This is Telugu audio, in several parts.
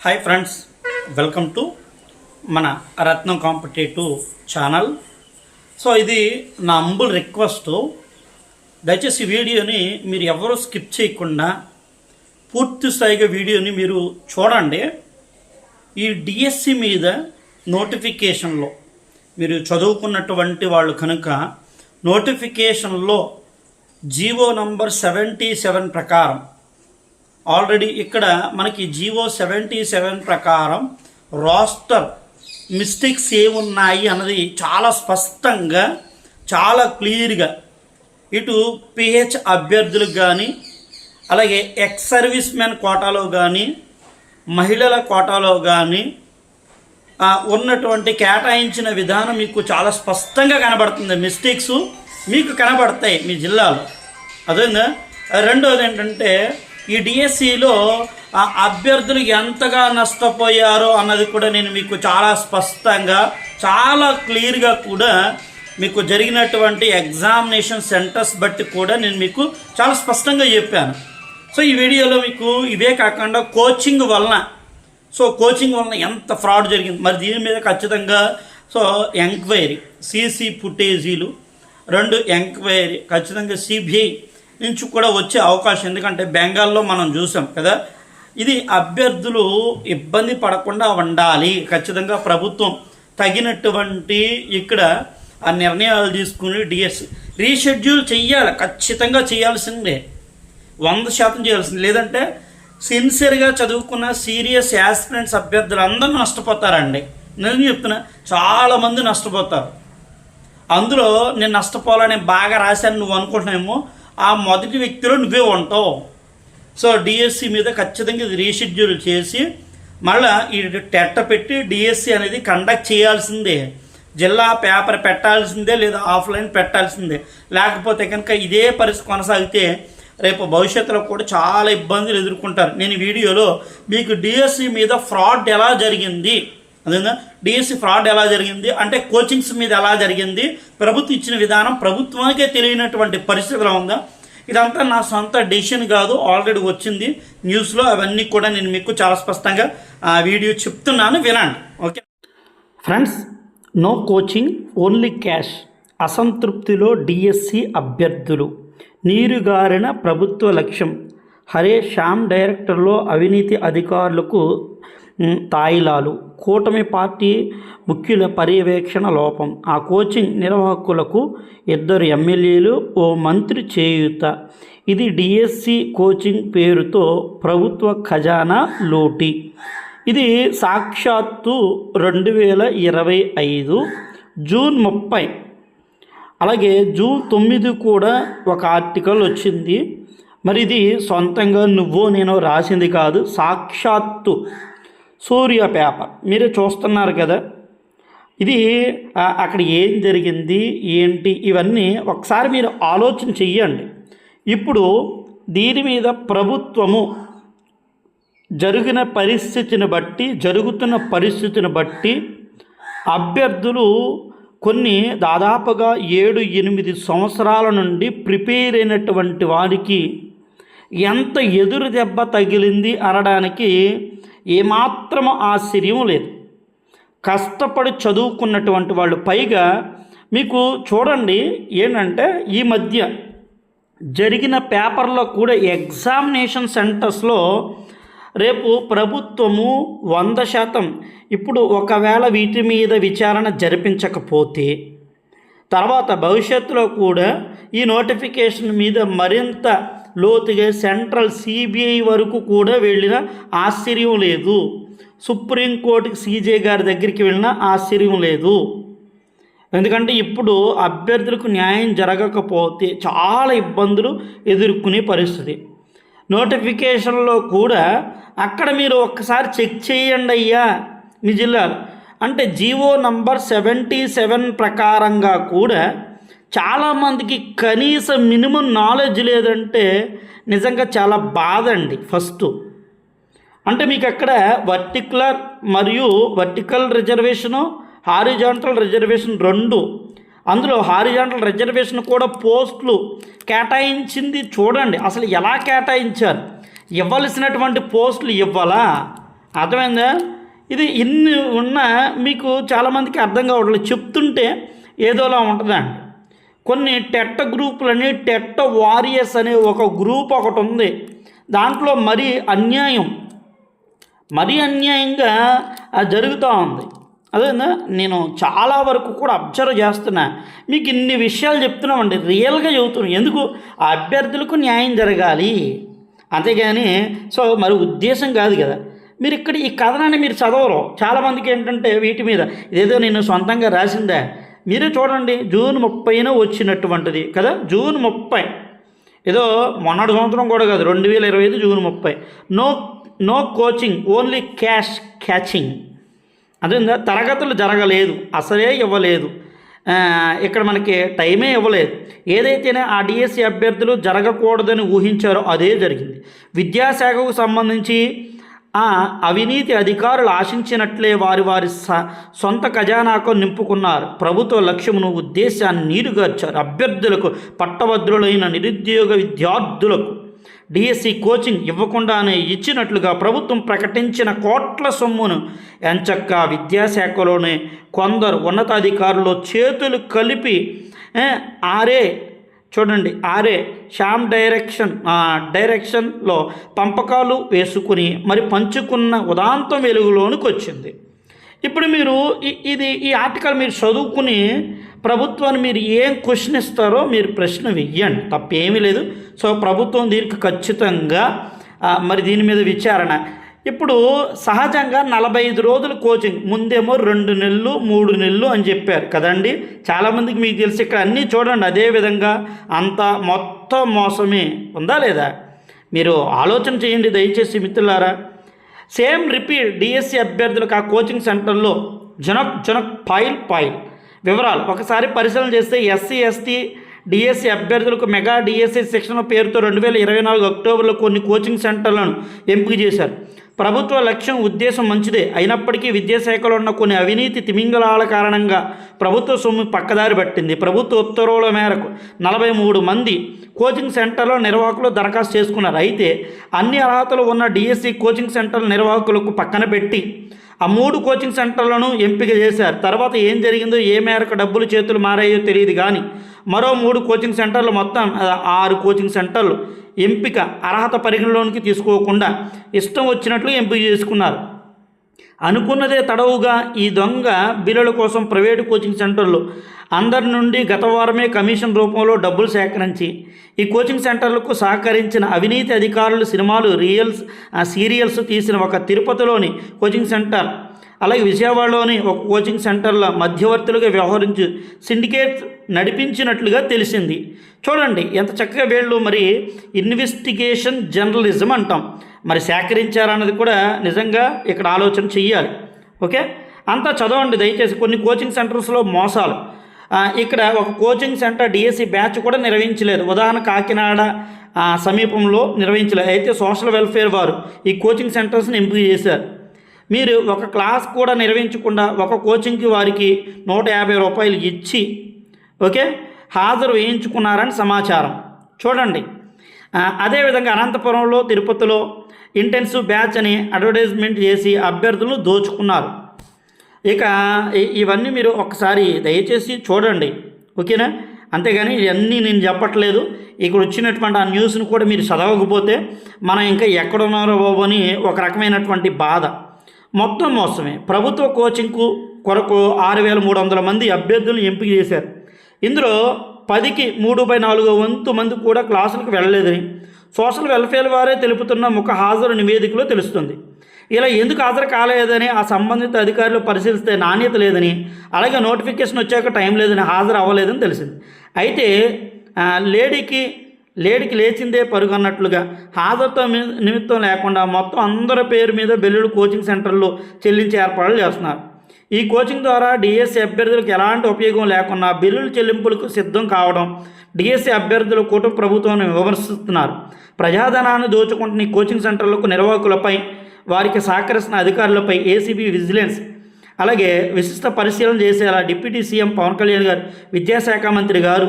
హాయ్ ఫ్రెండ్స్ వెల్కమ్ టు మన రత్నం కాంపిటేటివ్ ఛానల్. సో ఇది నా అంబుల్ రిక్వెస్ట్ దయచేసి వీడియోని మీరు ఎవరూ స్కిప్ చేయకుండా పూర్తి స్థాయిగా వీడియోని మీరు చూడండి. ఈ డిఎస్సి మీద నోటిఫికేషన్లో మీరు చదువుకున్నటువంటి వాళ్ళు కనుక నోటిఫికేషన్లో జీవో నంబర్ సెవెంటీ సెవెన్ ప్రకారం ఆల్రెడీ ఇక్కడ మనకి జీవో సెవెంటీ సెవెన్ ప్రకారం రాస్టర్ మిస్టేక్స్ ఏమున్నాయి అన్నది చాలా స్పష్టంగా చాలా క్లియర్గా ఇటు పిహెచ్ అభ్యర్థులకు కానీ అలాగే ఎక్స్ సర్వీస్ మెన్ కోటాలో కానీ మహిళల కోటాలో కానీ ఉన్నటువంటి కేటాయించిన విధానం మీకు చాలా స్పష్టంగా కనబడుతుంది. మిస్టేక్స్ మీకు కనబడతాయి మీ జిల్లాలో. అదే రెండోది ఏంటంటే ఈ డిఎస్సిలో అభ్యర్థులు ఎంతగా నష్టపోయారో అన్నది కూడా నేను మీకు చాలా స్పష్టంగా చాలా క్లియర్గా కూడా మీకు జరిగినటువంటి ఎగ్జామినేషన్ సెంటర్స్ బట్టి కూడా నేను మీకు చాలా స్పష్టంగా చెప్పాను. సో ఈ వీడియోలో మీకు ఇవే కాకుండా కోచింగ్ వలన సో కోచింగ్ వలన ఎంత ఫ్రాడ్ జరిగింది. మరి దీని మీద ఖచ్చితంగా సో ఎంక్వైరీ సీసీ ఫుటేజీలు రెండు ఎంక్వైరీ ఖచ్చితంగా సిబిఐ నుంచి కూడా వచ్చే అవకాశం. ఎందుకంటే బెంగాల్లో మనం చూసాం కదా ఇది అభ్యర్థులు ఇబ్బంది పడకుండా ఉండాలి. ఖచ్చితంగా ప్రభుత్వం తగినటువంటి ఇక్కడ ఆ నిర్ణయాలు తీసుకుని డిఎస్ రీషెడ్యూల్ చేయాలి ఖచ్చితంగా చేయాల్సిందే. వంద శాతం చేయాల్సింది. లేదంటే సిన్సియర్గా చదువుకున్న సీరియస్ యాస్పిరెంట్స్ అభ్యర్థులు అందరూ నష్టపోతారండి. నేను చెప్తున్నా చాలామంది నష్టపోతారు. అందులో నేను నష్టపోవాలని బాగా రాశాను నువ్వు అనుకుంటున్నామో ఆ మొదటి వ్యక్తిలో నువ్వే ఉంటావు. సో డిఎస్సి మీద ఖచ్చితంగా ఇది రీషెడ్యూల్ చేసి మళ్ళా ఈ టెట్ట పెట్టి డిఎస్సి అనేది కండక్ట్ చేయాల్సిందే. జిల్లా పేపర్ పెట్టాల్సిందే లేదా ఆఫ్లైన్ పెట్టాల్సిందే. లేకపోతే కనుక ఇదే పరిస్థితి కొనసాగితే రేపు భవిష్యత్తులో కూడా చాలా ఇబ్బందులు ఎదుర్కొంటారు. నేను వీడియోలో మీకు డిఎస్సి మీద ఫ్రాడ్ ఎలా జరిగింది? అదేవిధంగా డిఎస్సి ఫ్రాడ్ ఎలా జరిగింది? అంటే కోచింగ్స్ మీద ఎలా జరిగింది? ప్రభుత్వం ఇచ్చిన విధానం ప్రభుత్వానికే తెలియనటువంటి పరిస్థితిలో ఉందా? ఇదంతా నా సొంత డెసిషన్ కాదు. ఆల్రెడీ వచ్చింది. న్యూస్లో అవన్నీ కూడా నేను మీకు చాలా స్పష్టంగా ఆ వీడియో చెప్తున్నాను. వినండి. Okay? Friends no coaching only cash అసంతృప్తిలో DSC అభ్యర్థులు. నీరుగారిన ప్రభుత్వ లక్ష్యం. హరే శ్యామ్ డైరెక్టర్లో అవినీతి అధికారులకు తాయిలాలు. కూటమి పార్టీ ముఖ్యుల పర్యవేక్షణ లోపం. ఆ కోచింగ్ నిర్వాహకులకు ఇద్దరు ఎమ్మెల్యేలు ఓ మంత్రి చేయూత. ఇది డిఎస్సి కోచింగ్ పేరుతో ప్రభుత్వ ఖజానా లూటి. ఇది సాక్షాత్తు రెండు వేల ఇరవై ఐదు జూన్ ముప్పై. అలాగే జూన్ తొమ్మిది కూడా ఒక ఆర్టికల్ వచ్చింది. మరి ఇది సొంతంగా నువ్వు నేను రాసింది కాదు సాక్షాత్తు. సూర్య పేపర్. మీరే చూస్తున్నారు కదా. ఇది అక్కడ ఏం జరిగింది ఏంటి ఇవన్నీ ఒకసారి మీరు ఆలోచన చెయ్యండి. ఇప్పుడు దీని మీద ప్రభుత్వము జరిగిన పరిస్థితిని బట్టి జరుగుతున్న పరిస్థితిని బట్టి అభ్యర్థులు కొన్ని దాదాపుగా ఏడు ఎనిమిది సంవత్సరాల నుండి ప్రిపేర్ అయినటువంటి వారికి ఎంత ఎదురు దెబ్బ తగిలింది అనడానికి ఏమాత్రం ఆశ్చర్యం లేదు. కష్టపడి చదువుకున్నటువంటి వాళ్ళు పైగా మీకు చూడండి ఏంటంటే ఈ మధ్య జరిగిన పేపర్లో కూడా ఎగ్జామినేషన్ సెంటర్స్లో రేపు ప్రభుత్వము వంద శాతం ఇప్పుడు ఒకవేళ వీటి మీద విచారణ జరిపించకపోతే తర్వాత భవిష్యత్తులో కూడా ఈ నోటిఫికేషన్ మీద మరింత లోతుగా సెంట్రల్ సిబిఐ వరకు కూడా వెళ్ళిన ఆశ్చర్యం లేదు. సుప్రీంకోర్టుకి సీజే గారి దగ్గరికి వెళ్ళిన ఆశ్చర్యం లేదు. ఎందుకంటే ఇప్పుడు అభ్యర్థులకు న్యాయం జరగకపోతే చాలా ఇబ్బందులు ఎదుర్కొనే పరిస్థితి. నోటిఫికేషన్లో కూడా అక్కడ మీరు ఒక్కసారి చెక్ చేయండి అయ్యా మీ జిల్లాలో. అంటే జీవో నంబర్ సెవెంటీ సెవెన్ ప్రకారంగా కూడా చాలామందికి కనీస మినిమం నాలెడ్జ్ లేదంటే నిజంగా చాలా బాధ అండి ఫస్ట్ అంటే మీకు అక్కడ వర్టికులర్ మరియు వర్టికల్ రిజర్వేషను హారిజాంటల్ రిజర్వేషన్ రెండు. అందులో హారిజాంటల్ రిజర్వేషన్ కూడా పోస్టులు కేటాయించింది చూడండి అసలు ఎలా కేటాయించారు? ఇవ్వాల్సినటువంటి పోస్టులు ఇవ్వాలా? అర్థమైందా? ఇది ఇన్ని ఉన్నా మీకు చాలామందికి అర్థం కావట్లేదు. చెప్తుంటే ఏదోలా ఉంటుందండి. కొన్ని టెట్ట గ్రూపులని టెట్ట వారియర్స్ అనే ఒక గ్రూప్ ఒకటి ఉంది. దాంట్లో మరీ అన్యాయం. మరీ అన్యాయంగా అది జరుగుతూ ఉంది. అదేనా నేను చాలా వరకు కూడా అబ్జర్వ్ చేస్తున్నా. మీకు ఇన్ని విషయాలు చెప్తున్నామండి. రియల్గా చెబుతున్నాను ఎందుకు? ఆ అభ్యర్థులకు న్యాయం జరగాలి. అంతేగాని సో మరి ఉద్దేశం కాదు కదా. మీరు ఇక్కడ ఈ కథనాన్ని మీరు చదవరు. చాలామందికి ఏంటంటే వీటి మీద ఇదేదో నేను సొంతంగా రాసిందా? మీరే చూడండి జూన్ ముప్పైన వచ్చినటువంటిది కదా? జూన్ ముప్పై. ఏదో మొన్నటి సంవత్సరం కూడా కాదు రెండు వేల ఇరవై ఐదు జూన్ ముప్పై. No no coaching only cash catching. అదే తరగతులు జరగలేదు అసలే ఇవ్వలేదు. ఇక్కడ మనకి టైమే ఇవ్వలేదు. ఏదైతేనే ఆ డిఎస్సి అభ్యర్థులు జరగకూడదని ఊహించారో అదే జరిగింది. విద్యాశాఖకు సంబంధించి ఆ అవినీతి అధికారులు ఆశించినట్లే వారి వారి స సొంత ఖజానాకు నింపుకున్నారు. ప్రభుత్వ లక్ష్యమును ఉద్దేశాన్ని నీరుగార్చారు. అభ్యర్థులకు పట్టభద్రులైన నిరుద్యోగ విద్యార్థులకు డిఎస్సి కోచింగ్ ఇవ్వకుండానే ఇచ్చినట్లుగా ప్రభుత్వం ప్రకటించిన కోట్ల సొమ్మును ఎంచక్క విద్యాశాఖలోనే కొందరు ఉన్నతాధికారులు చేతులు కలిపి ఆరే చూడండి ఆరే శ్యామ్ డైరెక్షన్ డైరెక్షన్లో పంపకాలు వేసుకుని మరి పంచుకున్న ఉదాంతం వెలుగులోనికి వచ్చింది. ఇప్పుడు మీరు ఇది ఈ ఆర్టికల్ మీరు చదువుకుని ప్రభుత్వాన్ని మీరు ఏం క్వశ్చన్ ఇస్తారో మీరు ప్రశ్న వెయ్యండి తప్పేమీ లేదు. సో ప్రభుత్వం దీనికి ఖచ్చితంగా మరి దీని మీద విచారణ. ఇప్పుడు సహజంగా నలభై ఐదు రోజులు కోచింగ్ ముందేమో రెండు నెలలు మూడు నెలలు అని చెప్పారు. కదండి? చాలామందికి మీకు తెలిసి ఇక్కడ అన్నీ చూడండి. అదే విధంగా అంత మొత్తం మోసమే. ఉందా లేదా? మీరు ఆలోచన చేయండి దయచేసి మిత్రులారా. సేమ్ రిపీట్ డిఎస్సి అభ్యర్థులకు ఆ కోచింగ్ సెంటర్లో జనక్ జనక్ పాయిల్ పాయిల్. వివరాలు. ఒకసారి పరిశీలన చేస్తే ఎస్సీ ఎస్టీ డిఎస్సి అభ్యర్థులకు మెగా డిఎస్సి శిక్షణ పేరుతో రెండు వేల ఇరవై నాలుగు అక్టోబర్లో కొన్ని కోచింగ్ సెంటర్లను ఎంపిక చేశారు. ప్రభుత్వ లక్ష్యం ఉద్దేశం మంచిదే. అయినప్పటికీ విద్యాశాఖలో ఉన్న కొన్ని అవినీతి తిమింగలాల కారణంగా ప్రభుత్వ సొమ్ము పక్కదారి పట్టింది. ప్రభుత్వ ఉత్తర్వుల మేరకు నలభై మూడు మంది కోచింగ్ సెంటర్లో నిర్వాహకులు దరఖాస్తు చేసుకున్నారు. అయితే అన్ని అర్హతలు ఉన్న డిఎస్సి కోచింగ్ సెంటర్ నిర్వాహకులకు పక్కన పెట్టి ఆ మూడు కోచింగ్ సెంటర్లను ఎంపిక చేశారు. తర్వాత ఏం జరిగిందో ఏ మేరకు డబ్బులు చేతులు మారాయో తెలియదు కానీ మరో మూడు కోచింగ్ సెంటర్లు మొత్తం ఆరు కోచింగ్ సెంటర్లు ఎంపిక అర్హత పరిగణలోనికి తీసుకోకుండా ఇష్టం వచ్చినట్లు ఎంపిక చేసుకున్నారు. అనుకున్నదే తడవుగా ఈ దొంగ బిల్లుల కోసం ప్రైవేటు కోచింగ్ సెంటర్లు అందరి నుండి గత వారమే కమిషన్ రూపంలో డబ్బులు సేకరించి ఈ కోచింగ్ సెంటర్లకు సహకరించిన అవినీతి అధికారులు సినిమాలు రియల్స్ సీరియల్స్ తీసిన ఒక తిరుపతిలోని కోచింగ్ సెంటర్ అలాగే విజయవాడలోని ఒక కోచింగ్ సెంటర్ల మధ్యవర్తులుగా వ్యవహరించి సిండికేట్ నడిపించినట్లుగా తెలిసింది. చూడండి ఎంత చక్కగా వీళ్ళు మరి ఇన్వెస్టిగేషన్ జర్నలిజం అంటాం. మరి సేకరించారన్నది కూడా నిజంగా ఇక్కడ ఆలోచన చెయ్యాలి. ఓకే? అంతా చదవండి దయచేసి. కొన్ని కోచింగ్ సెంటర్స్లో మోసాలు. ఇక్కడ ఒక కోచింగ్ సెంటర్ డిఎస్సి బ్యాచ్ కూడా నిర్వహించలేదు. ఉదాహరణ కాకినాడ సమీపంలో నిర్వహించలేదు. అయితే సోషల్ వెల్ఫేర్ వారు ఈ కోచింగ్ సెంటర్స్ని ఎంపిక చేశారు. మీరు ఒక క్లాస్ కూడా నిర్వహించకుండా ఒక కోచింగ్కి వారికి నూట యాభై రూపాయలు ఇచ్చి ఓకే హాజరు వేయించుకున్నారని సమాచారం. చూడండి. అదేవిధంగా అనంతపురంలో తిరుపతిలో ఇంటెన్సివ్ బ్యాచ్ అని అడ్వర్టైజ్మెంట్ చేసి అభ్యర్థులు దోచుకున్నారు. ఇక ఇవన్నీ మీరు ఒకసారి దయచేసి చూడండి. ఓకేనా? అంతేగాని ఇవన్నీ నేను చెప్పట్లేదు. ఇక్కడ వచ్చినటువంటి ఆ న్యూస్ని కూడా మీరు చదవకపోతే మనం ఇంకా ఎక్కడున్నారో బాబు అని ఒక రకమైనటువంటి బాధ. మొత్తం మోసమే. ప్రభుత్వ కోచింగ్కు కొరకు ఆరు వేల మూడు వందల మంది అభ్యర్థులను ఎంపిక చేశారు. ఇందులో పదికి మూడు బై నాలుగు వంతు మంది కూడా క్లాసులకు వెళ్ళలేదని సోషల్ వెల్ఫేర్ వారే తెలుపుతున్న ముఖ హాజరు నివేదికలో తెలుస్తుంది. ఇలా ఎందుకు హాజరు కాలేదని ఆ సంబంధిత అధికారులు పరిశీలిస్తే నాణ్యత లేదని అలాగే నోటిఫికేషన్ వచ్చాక టైం లేదని హాజరు అవ్వలేదని తెలిసింది. అయితే లేడీకి లేడికి లేచిందే పరుగు అన్నట్లుగా హాజరుతో నిమిత్తం లేకుండా మొత్తం అందరి పేరు మీద బెల్లుడు కోచింగ్ సెంటర్లో చెల్లించే ఏర్పాట్లు చేస్తున్నారు. ఈ కోచింగ్ ద్వారా డిఎస్సి అభ్యర్థులకు ఎలాంటి ఉపయోగం లేకుండా బిల్లుల చెల్లింపులకు సిద్ధం కావడం డిఎస్సి అభ్యర్థులు కుటుంబ ప్రభుత్వాన్ని విమర్శిస్తున్నారు. ప్రజాధనాన్ని దోచుకుంటున్న ఈ కోచింగ్ సెంటర్లకు నిర్వాహకులపై వారికి సహకరిస్తున్న అధికారులపై ఏసీబీ విజిలెన్స్ అలాగే విశిష్ట పరిశీలన చేసేలా డిప్యూటీ సీఎం పవన్ కళ్యాణ్ గారు విద్యాశాఖ మంత్రి గారు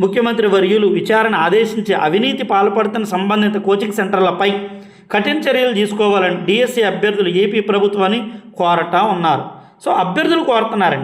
ముఖ్యమంత్రి వర్యులు విచారణ ఆదేశించి అవినీతి పాల్పడుతున్న సంబంధిత కోచింగ్ సెంటర్లపై కఠిన చర్యలు తీసుకోవాలని డిఎస్సి అభ్యర్థులు ఏపీ ప్రభుత్వాన్ని కోరటా ఉన్నారు. సో అభ్యర్థులు కోరుతున్నారండి.